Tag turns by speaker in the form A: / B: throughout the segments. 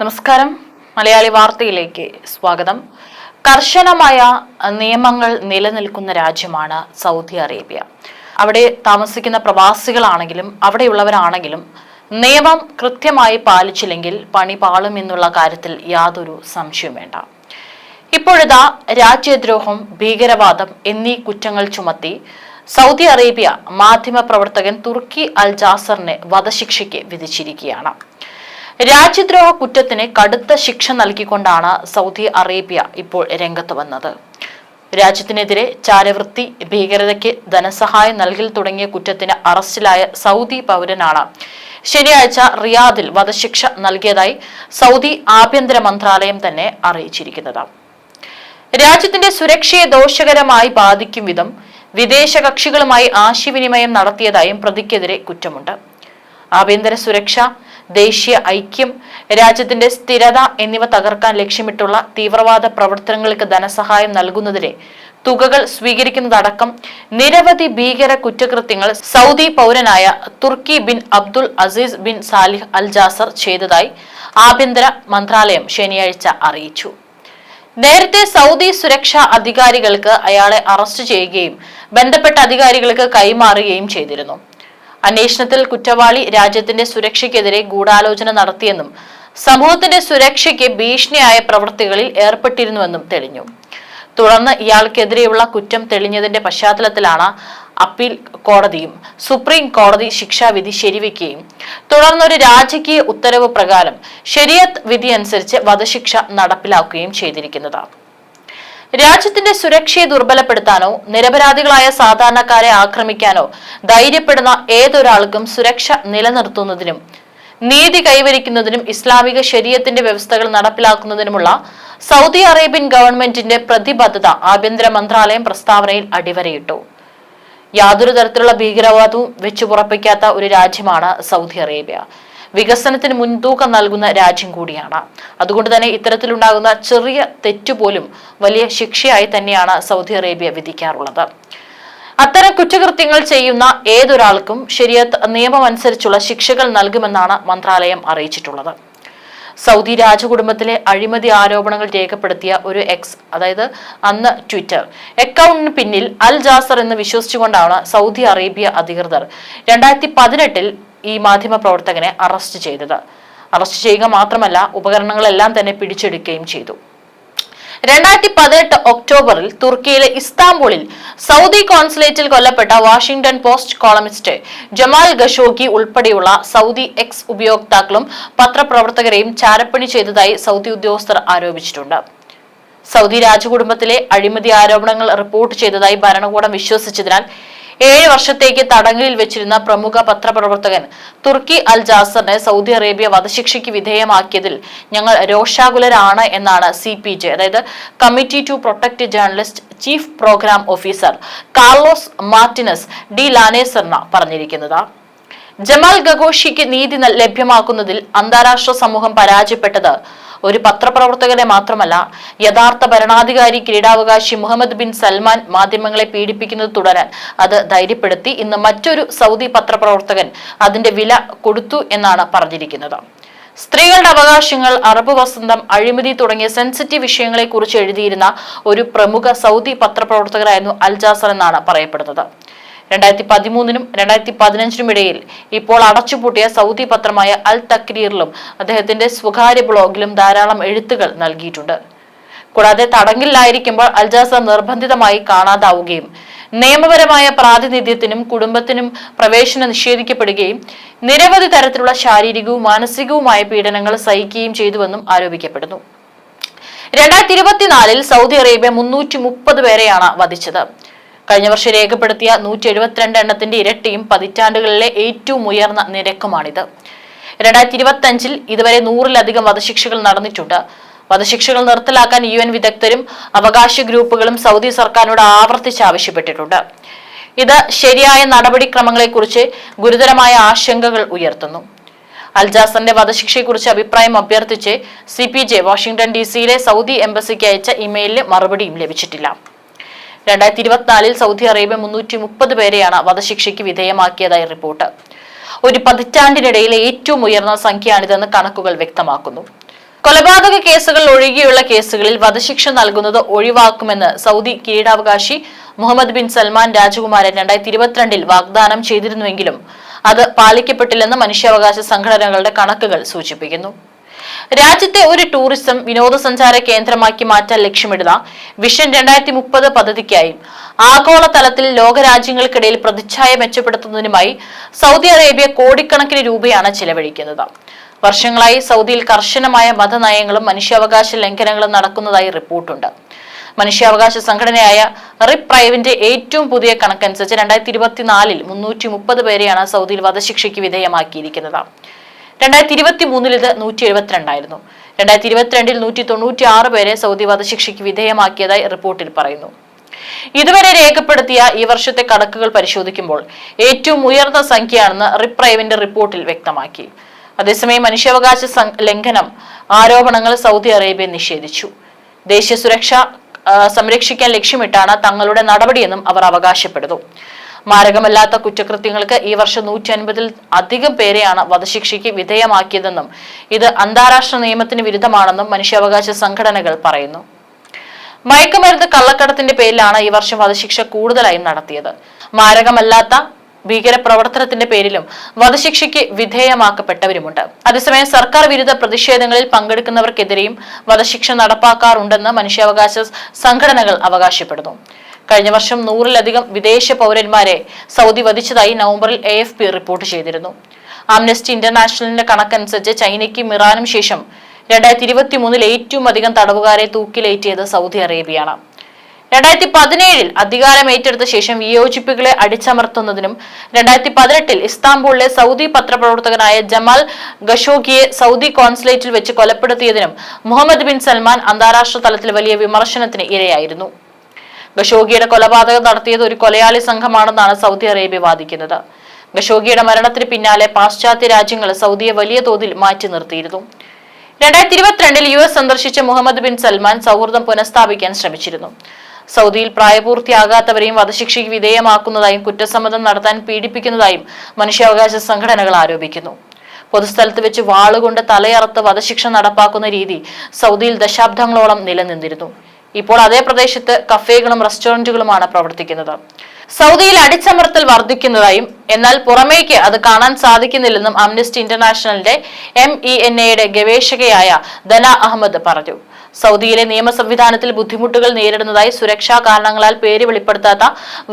A: നമസ്കാരം. മലയാളി വാർത്തയിലേക്ക് സ്വാഗതം. കർശനമായ നിയമങ്ങൾ നിലനിൽക്കുന്ന രാജ്യമാണ് സൗദി അറേബ്യ. അവിടെ താമസിക്കുന്ന പ്രവാസികളാണെങ്കിലും അവിടെയുള്ളവരാണെങ്കിലും നിയമം കൃത്യമായി പാലിച്ചില്ലെങ്കിൽ പണി പാളും എന്നുള്ള കാര്യത്തിൽ യാതൊരു സംശയവും വേണ്ട. ഇപ്പോഴിതാ രാജ്യദ്രോഹം ഭീകരവാദം എന്നീ കുറ്റങ്ങൾ ചുമത്തി സൗദി അറേബ്യ മാധ്യമ പ്രവർത്തകൻ തുർക്കി അൽ ജാസറിനെ വധശിക്ഷയ്ക്ക് വിധിച്ചിരിക്കുകയാണ്. രാജ്യദ്രോഹ കുറ്റത്തിന് കടുത്ത ശിക്ഷ നൽകിക്കൊണ്ടാണ് സൗദി അറേബ്യ ഇപ്പോൾ രംഗത്ത് വന്നത്. രാജ്യത്തിനെതിരെ ചാരവൃത്തി ഭീകരതയ്ക്ക് ധനസഹായം നൽകൽ തുടങ്ങിയ കുറ്റത്തിന് അറസ്റ്റിലായ സൗദി പൗരനാണ്. ശനിയാഴ്ച റിയാദിൽ വധശിക്ഷ നൽകിയതായി സൗദി ആഭ്യന്തര മന്ത്രാലയം തന്നെ അറിയിച്ചിരിക്കുന്നത്. രാജ്യത്തിന്റെ സുരക്ഷയെ ദോഷകരമായി ബാധിക്കും വിധം വിദേശ കക്ഷികളുമായി ആശയവിനിമയം നടത്തിയതായും പ്രതിക്കെതിരെ കുറ്റമുണ്ട്. ആഭ്യന്തര സുരക്ഷ ദേശീയ ഐക്യം രാജ്യത്തിന്റെ സ്ഥിരത എന്നിവ തകർക്കാൻ ലക്ഷ്യമിട്ടുള്ള തീവ്രവാദ പ്രവർത്തനങ്ങൾക്ക് ധനസഹായം നൽകുന്നതിനെ തുകകൾ സ്വീകരിക്കുന്നതടക്കം നിരവധി ഭീകര കുറ്റകൃത്യങ്ങൾ Saudi പൗരനായ Turki bin Abdul Aziz bin Saleh al Jasser ചെയ്തതായി ആഭ്യന്തര മന്ത്രാലയം ശനിയാഴ്ച അറിയിച്ചു. നേരത്തെ സൗദി സുരക്ഷാ അധികാരികൾക്ക് അയാളെ അറസ്റ്റ് ചെയ്യുകയും ബന്ധപ്പെട്ട അധികാരികൾക്ക് കൈമാറുകയും ചെയ്തിരുന്നു. അന്വേഷണത്തിൽ കുറ്റവാളി രാജ്യത്തിന്റെ സുരക്ഷയ്ക്കെതിരെ ഗൂഢാലോചന നടത്തിയെന്നും സമൂഹത്തിന്റെ സുരക്ഷയ്ക്ക് ഭീഷണിയായ പ്രവൃത്തികളിൽ ഏർപ്പെട്ടിരുന്നുവെന്നും തെളിഞ്ഞു. തുടർന്ന് ഇയാൾക്കെതിരെയുള്ള കുറ്റം തെളിഞ്ഞതിന്റെ പശ്ചാത്തലത്തിലാണ് അപ്പീൽ കോടതിയും സുപ്രീം കോടതി ശിക്ഷാവിധി ശരിവെക്കുകയും തുടർന്ന് ഒരു രാജകീയ ഉത്തരവ് പ്രകാരം ശരിയത്ത് വിധി അനുസരിച്ച് വധശിക്ഷ നടപ്പിലാക്കുകയും ചെയ്തിരിക്കുന്നത് രാജ്യത്തിന്റെ സുരക്ഷയെ ദുർബലപ്പെടുത്താനോ നിരപരാധികളായ സാധാരണക്കാരെ ആക്രമിക്കാനോ ധൈര്യപ്പെടുന്ന ഏതൊരാൾക്കും സുരക്ഷ നിലനിർത്തുന്നതിനും നീതി കൈവരിക്കുന്നതിനും ഇസ്ലാമിക ശരീരത്തിന്റെ വ്യവസ്ഥകൾ നടപ്പിലാക്കുന്നതിനുമുള്ള സൗദി അറേബ്യൻ ഗവൺമെന്റിന്റെ പ്രതിബദ്ധത ആഭ്യന്തര മന്ത്രാലയം പ്രസ്താവനയിൽ അടിവരയിട്ടു. യാതൊരു തരത്തിലുള്ള ഭീകരവാദവും വെച്ചുപുറപ്പിക്കാത്ത ഒരു രാജ്യമാണ് സൗദി അറേബ്യ. വികസനത്തിന് മുൻതൂക്കം നൽകുന്ന രാജ്യം കൂടിയാണ്. അതുകൊണ്ട് തന്നെ ഇത്തരത്തിലുണ്ടാകുന്ന ചെറിയ തെറ്റുപോലും വലിയ ശിക്ഷയായി തന്നെയാണ് സൗദി അറേബ്യ വിധിക്കാറുള്ളത്. അത്തരം കുറ്റകൃത്യങ്ങൾ ചെയ്യുന്ന ഏതൊരാൾക്കും ശരിയത്ത് നിയമം അനുസരിച്ചുള്ള ശിക്ഷകൾ നൽകുമെന്നാണ് മന്ത്രാലയം അറിയിച്ചിട്ടുള്ളത്. സൗദി രാജകുടുംബത്തിലെ അഴിമതി ആരോപണങ്ങൾ രേഖപ്പെടുത്തിയ ഒരു എക്സ് അതായത് അന്ന് ട്വിറ്റർ അക്കൗണ്ടിന് പിന്നിൽ അൽ ജാസർ എന്ന് വിശ്വസിച്ചുകൊണ്ടാണ് സൗദി അറേബ്യ അധികൃതർ രണ്ടായിരത്തി പതിനെട്ടിൽ ഈ മാധ്യമ പ്രവർത്തകനെ അറസ്റ്റ് ചെയ്തത്. അറസ്റ്റ് ചെയ്യുക മാത്രമല്ല ഉപകരണങ്ങളെല്ലാം തന്നെ പിടിച്ചെടുക്കുകയും ചെയ്തു. രണ്ടായിരത്തി പതിനെട്ട് ഒക്ടോബറിൽ തുർക്കിയിലെ ഇസ്താംബൂളിൽ സൗദി കോൺസുലേറ്റിൽ കൊല്ലപ്പെട്ട Washington Post columnist Jamal Khashoggi ഉൾപ്പെടെയുള്ള സൗദി എക്സ് ഉപയോക്താക്കളും പത്രപ്രവർത്തകരെയും ചാരപ്പണി ചെയ്തതായി സൗദി ഉദ്യോഗസ്ഥർ ആരോപിച്ചിട്ടുണ്ട്. സൗദി രാജകുടുംബത്തിലെ അഴിമതി ആരോപണങ്ങൾ റിപ്പോർട്ട് ചെയ്തതായി ഭരണകൂടം വിശ്വസിച്ചതിനാൽ ഏഴ് വർഷത്തേക്ക് തടങ്കലിൽ വെച്ചിരുന്ന പ്രമുഖ പത്രപ്രവർത്തകൻ തുർക്കി അൽ ജാസറിനെ സൗദി അറേബ്യ വധശിക്ഷയ്ക്ക് വിധേയമാക്കിയതിൽ ഞങ്ങൾ രോഷാകുലരാണ് എന്നാണ് സി പി ജെ. അതായത് committee to protect journalist chief programme officer Carlos Martinez de la Serna പറഞ്ഞിരിക്കുന്നത്. ജമാൽ ഗഗോഷിക്ക് നീതി ലഭ്യമാക്കുന്നതിൽ അന്താരാഷ്ട്ര സമൂഹം പരാജയപ്പെട്ടത് ഒരു പത്രപ്രവർത്തകനെ മാത്രമല്ല യഥാർത്ഥ ഭരണാധികാരി കിരീടാവകാശി മുഹമ്മദ് ബിൻ സൽമാൻ മാധ്യമങ്ങളെ പീഡിപ്പിക്കുന്നത് തുടരാൻ അത് ധൈര്യപ്പെടുത്തി. ഇന്ന് മറ്റൊരു സൗദി പത്രപ്രവർത്തകൻ അതിന്റെ വില കൊടുത്തു എന്നാണ് പറഞ്ഞിരിക്കുന്നത്. സ്ത്രീകളുടെ അവകാശങ്ങൾ അറബ് വസന്തം അഴിമതി തുടങ്ങിയ സെൻസിറ്റീവ് വിഷയങ്ങളെക്കുറിച്ച് എഴുതിയിരുന്ന ഒരു പ്രമുഖ സൗദി പത്രപ്രവർത്തകരായിരുന്നു അൽജാസർ എന്നാണ് പറയപ്പെടുന്നത്. രണ്ടായിരത്തി പതിമൂന്നിനും രണ്ടായിരത്തി പതിനഞ്ചിനും ഇടയിൽ ഇപ്പോൾ അടച്ചുപൂട്ടിയ സൗദി പത്രമായ അൽ തക്രീറിലും അദ്ദേഹത്തിന്റെ സ്വകാര്യ ബ്ലോഗിലും ധാരാളം എഴുത്തുകൾ നൽകിയിട്ടുണ്ട്. കൂടാതെ തടങ്കിലായിരിക്കുമ്പോൾ അൽജാസ നിർബന്ധിതമായി കാണാതാവുകയും നിയമപരമായ പ്രാതിനിധ്യത്തിനും കുടുംബത്തിനും പ്രവേശനം നിഷേധിക്കപ്പെടുകയും നിരവധി തരത്തിലുള്ള ശാരീരികവും മാനസികവുമായ പീഡനങ്ങൾ സഹിക്കുകയും ചെയ്തുവെന്നും ആരോപിക്കപ്പെടുന്നു. രണ്ടായിരത്തി ഇരുപത്തിനാലിൽ സൗദി അറേബ്യ മുന്നൂറ്റി മുപ്പത് പേരെയാണ് വധിച്ചത്. കഴിഞ്ഞ വർഷം രേഖപ്പെടുത്തിയ നൂറ്റി എഴുപത്തിരണ്ട് എണ്ണത്തിന്റെ ഇരട്ടിയും പതിറ്റാണ്ടുകളിലെ ഏറ്റവും ഉയർന്ന നിരക്കുമാണിത്. രണ്ടായിരത്തി ഇരുപത്തി അഞ്ചിൽ ഇതുവരെ നൂറിലധികം വധശിക്ഷകൾ നടന്നിട്ടുണ്ട്. വധശിക്ഷകൾ നിർത്തലാക്കാൻ യു എൻ വിദഗ്ധരും അവകാശ ഗ്രൂപ്പുകളും സൗദി സർക്കാരിനോട് ആവർത്തിച്ച് ആവശ്യപ്പെട്ടിട്ടുണ്ട്. ഇത് ശരിയായ നടപടിക്രമങ്ങളെക്കുറിച്ച് ഗുരുതരമായ ആശങ്കകൾ ഉയർത്തുന്നു. അൽജാസറിന്റെ വധശിക്ഷയെക്കുറിച്ച് അഭിപ്രായം അഭ്യർത്ഥിച്ച് C P J Washington D സിയിലെ സൗദി എംബസിക്ക് അയച്ച ഇമെയിലിന് മറുപടിയും ലഭിച്ചിട്ടില്ല. രണ്ടായിരത്തി ഇരുപത്തിനാലിൽ സൗദി അറേബ്യ മുന്നൂറ്റി മുപ്പത് പേരെയാണ് വധശിക്ഷയ്ക്ക് വിധേയമാക്കിയതായി റിപ്പോർട്ട്. ഒരു പതിറ്റാണ്ടിനിടയിലെ ഏറ്റവും ഉയർന്ന സംഖ്യയാണിതെന്ന് കണക്കുകൾ വ്യക്തമാക്കുന്നു. കൊലപാതക കേസുകൾ ഒഴികെയുള്ള കേസുകളിൽ വധശിക്ഷ നൽകുന്നത് ഒഴിവാക്കുമെന്ന് സൗദി കിരീടാവകാശി മുഹമ്മദ് ബിൻ സൽമാൻ രാജകുമാരൻ രണ്ടായിരത്തി ഇരുപത്തിരണ്ടിൽ വാഗ്ദാനം ചെയ്തിരുന്നുവെങ്കിലും അത് പാലിക്കപ്പെട്ടില്ലെന്ന് മനുഷ്യാവകാശ സംഘടനകളുടെ കണക്കുകൾ സൂചിപ്പിക്കുന്നു. രാജ്യത്തെ ഒരു ടൂറിസം വിനോദസഞ്ചാര കേന്ദ്രമാക്കി മാറ്റാൻ ലക്ഷ്യമിടുന്ന വിഷൻ രണ്ടായിരത്തി മുപ്പത് പദ്ധതിക്കായി ആഗോളതലത്തിൽ ലോകരാജ്യങ്ങൾക്കിടയിൽ പ്രതിച്ഛായ മെച്ചപ്പെടുത്തുന്നതിനുമായി സൗദി അറേബ്യ കോടിക്കണക്കിന് രൂപയാണ് ചിലവഴിക്കുന്നത്. വർഷങ്ങളായി സൗദിയിൽ കർശനമായ മതനയങ്ങളും മനുഷ്യാവകാശ ലംഘനങ്ങളും നടക്കുന്നതായി റിപ്പോർട്ടുണ്ട്. മനുഷ്യാവകാശ സംഘടനയായ റിപ്രൈവിന്റെ ഏറ്റവും പുതിയ കണക്കനുസരിച്ച് രണ്ടായിരത്തി ഇരുപത്തിനാലിൽ മുന്നൂറ്റി മുപ്പത് പേരെയാണ് സൗദിയിൽ വധശിക്ഷയ്ക്ക് വിധേയമാക്കിയിരിക്കുന്നത്. രണ്ടായിരത്തി ഇരുപത്തി മൂന്നിൽ ഇത് നൂറ്റി എഴുപത്തിരണ്ടായിരുന്നു രണ്ടായിരത്തി ഇരുപത്തിരണ്ടിൽ നൂറ്റി തൊണ്ണൂറ്റി ആറ് പേരെ സൗദി വധശിക്ഷയ്ക്ക് വിധേയമാക്കിയതായി റിപ്പോർട്ടിൽ പറയുന്നു. ഇതുവരെ രേഖപ്പെടുത്തിയ ഈ വർഷത്തെ കണക്കുകൾ പരിശോധിക്കുമ്പോൾ ഏറ്റവും ഉയർന്ന സംഖ്യയാണെന്ന് റിപ്രൈവിന്റെ റിപ്പോർട്ടിൽ വ്യക്തമാക്കി. അതേസമയം മനുഷ്യാവകാശ ലംഘനം ആരോപണങ്ങൾ സൗദി അറേബ്യ നിഷേധിച്ചു. ദേശീയ സുരക്ഷ സംരക്ഷിക്കാൻ ലക്ഷ്യമിട്ടാണ് തങ്ങളുടെ നടപടിയെന്നും അവർ അവകാശപ്പെടുന്നു. മാരകമല്ലാത്ത കുറ്റകൃത്യങ്ങൾക്ക് ഈ വർഷം നൂറ്റി അൻപതിൽ അധികം പേരെയാണ് വധശിക്ഷയ്ക്ക് വിധേയമാക്കിയതെന്നും ഇത് അന്താരാഷ്ട്ര നിയമത്തിന് വിരുദ്ധമാണെന്നും മനുഷ്യാവകാശ സംഘടനകൾ പറയുന്നു. മയക്കുമരുന്ന് കള്ളക്കടത്തിന്റെ പേരിലാണ് ഈ വർഷം വധശിക്ഷ കൂടുതലായും നടത്തിയത്. മാരകമല്ലാത്ത ഭീകരപ്രവർത്തനത്തിന്റെ പേരിലും വധശിക്ഷയ്ക്ക് വിധേയമാക്കപ്പെട്ടവരുമുണ്ട്. അതേസമയം സർക്കാർ വിരുദ്ധ പ്രതിഷേധങ്ങളിൽ പങ്കെടുക്കുന്നവർക്കെതിരെയും വധശിക്ഷ നടപ്പാക്കാറുണ്ടെന്ന് മനുഷ്യാവകാശ സംഘടനകൾ അവകാശപ്പെടുന്നു. കഴിഞ്ഞ വർഷം നൂറിലധികം വിദേശ പൗരന്മാരെ സൗദി വധിച്ചതായി നവംബറിൽ എ എഫ് പി റിപ്പോർട്ട് ചെയ്തിരുന്നു. ആംനസ്റ്റി ഇന്റർനാഷണലിന്റെ കണക്കനുസരിച്ച് ചൈനയ്ക്കും ഇറാനും ശേഷം രണ്ടായിരത്തി ഇരുപത്തി മൂന്നിൽ ഏറ്റവും അധികം തടവുകാരെ തൂക്കിലേറ്റിയത് സൗദി അറേബ്യയാണ്. രണ്ടായിരത്തി പതിനേഴിൽ അധികാരം ഏറ്റെടുത്ത ശേഷം വിയോജിപ്പുകളെ അടിച്ചമർത്തുന്നതിനും രണ്ടായിരത്തി പതിനെട്ടിൽ ഇസ്താംബൂളിലെ സൗദി പത്രപ്രവർത്തകനായ ജമാൽ ഖഷോഗിയെ സൗദി കോൺസുലേറ്റിൽ വെച്ച് കൊലപ്പെടുത്തിയതിനും മുഹമ്മദ് ബിൻ സൽമാൻ അന്താരാഷ്ട്ര തലത്തിൽ വലിയ വിമർശനത്തിന് ഇരയായിരുന്നു. ഖഷോഗിയുടെ കൊലപാതകം നടത്തിയത് ഒരു കൊലയാളി സംഘമാണെന്നാണ് സൗദി അറേബ്യ വാദിക്കുന്നത്. ഖഷോഗിയുടെ മരണത്തിന് പിന്നാലെ പാശ്ചാത്യ രാജ്യങ്ങൾ സൗദിയെ വലിയ തോതിൽ മാറ്റി നിർത്തിയിരുന്നു. രണ്ടായിരത്തി ഇരുപത്തിരണ്ടിൽ യു എസ് സന്ദർശിച്ച മുഹമ്മദ് ബിൻ സൽമാൻ സൗഹൃദം പുനഃസ്ഥാപിക്കാൻ ശ്രമിച്ചിരുന്നു. സൗദിയിൽ പ്രായപൂർത്തിയാകാത്തവരെയും വധശിക്ഷയ്ക്ക് വിധേയമാക്കുന്നതായും കുറ്റസമ്മതം നടത്താൻ പീഡിപ്പിക്കുന്നതായും മനുഷ്യാവകാശ സംഘടനകൾ ആരോപിക്കുന്നു. പൊതുസ്ഥലത്ത് വെച്ച് വാളുകൊണ്ട് തലയറുത്ത് വധശിക്ഷ നടപ്പാക്കുന്ന രീതി സൗദിയിൽ ദശാബ്ദങ്ങളോളം നിലനിന്നിരുന്നു. ഇപ്പോൾ അതേ പ്രദേശത്ത് കഫേകളും റെസ്റ്റോറന്റുകളുമാണ് പ്രവർത്തിക്കുന്നത്. സൗദിയിൽ അടിച്ചമർത്തൽ വർദ്ധിക്കുന്നതായും എന്നാൽ പുറമേക്ക് അത് കാണാൻ സാധിക്കുന്നില്ലെന്നും അംനസ്റ്റി ഇന്റർനാഷണലിന്റെ എം ഇ എൻ എയുടെ ഗവേഷകയായ ദന അഹമ്മദ് പറഞ്ഞു. സൗദിയിലെ നിയമ സംവിധാനത്തിൽ ബുദ്ധിമുട്ടുകൾ നേരിടുന്നതായി സുരക്ഷാ കാരണങ്ങളാൽ പേര് വെളിപ്പെടുത്താത്ത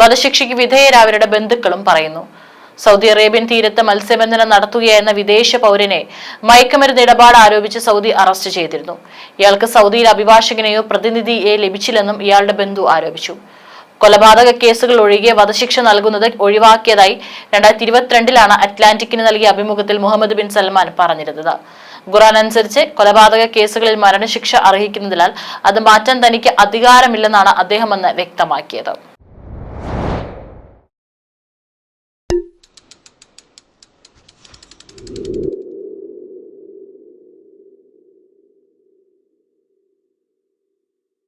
A: വധശിക്ഷയ്ക്ക് വിധേയരായവരുടെ ബന്ധുക്കളും പറയുന്നു. സൗദി അറേബ്യൻ തീരത്ത് മത്സ്യബന്ധനം നടത്തുകയായിരുന്ന വിദേശ പൗരനെ മയക്കുമരുന്ന് ഇടപാട് ആരോപിച്ച് സൗദി അറസ്റ്റ് ചെയ്തിരുന്നു. ഇയാൾക്ക് സൗദിയിൽ അഭിഭാഷകനെയോ പ്രതിനിധിയെ ലഭിച്ചില്ലെന്നും ഇയാളുടെ ബന്ധു ആരോപിച്ചു. കൊലപാതക കേസുകൾ ഒഴികെ വധശിക്ഷ നൽകുന്നത് ഒഴിവാക്കിയതായി രണ്ടായിരത്തി ഇരുപത്തിരണ്ടിലാണ് അറ്റ്ലാന്റിക്കിന് നൽകിയ അഭിമുഖത്തിൽ മുഹമ്മദ് ബിൻ സൽമാൻ പറഞ്ഞിരുന്നത്. ഖുറാൻ അനുസരിച്ച് കൊലപാതക കേസുകളിൽ മരണശിക്ഷ അർഹിക്കുന്നതിനാൽ അത് മാറ്റാൻ തനിക്ക് അധികാരമില്ലെന്നാണ് അദ്ദേഹമെന്ന് വ്യക്തമാക്കിയത്.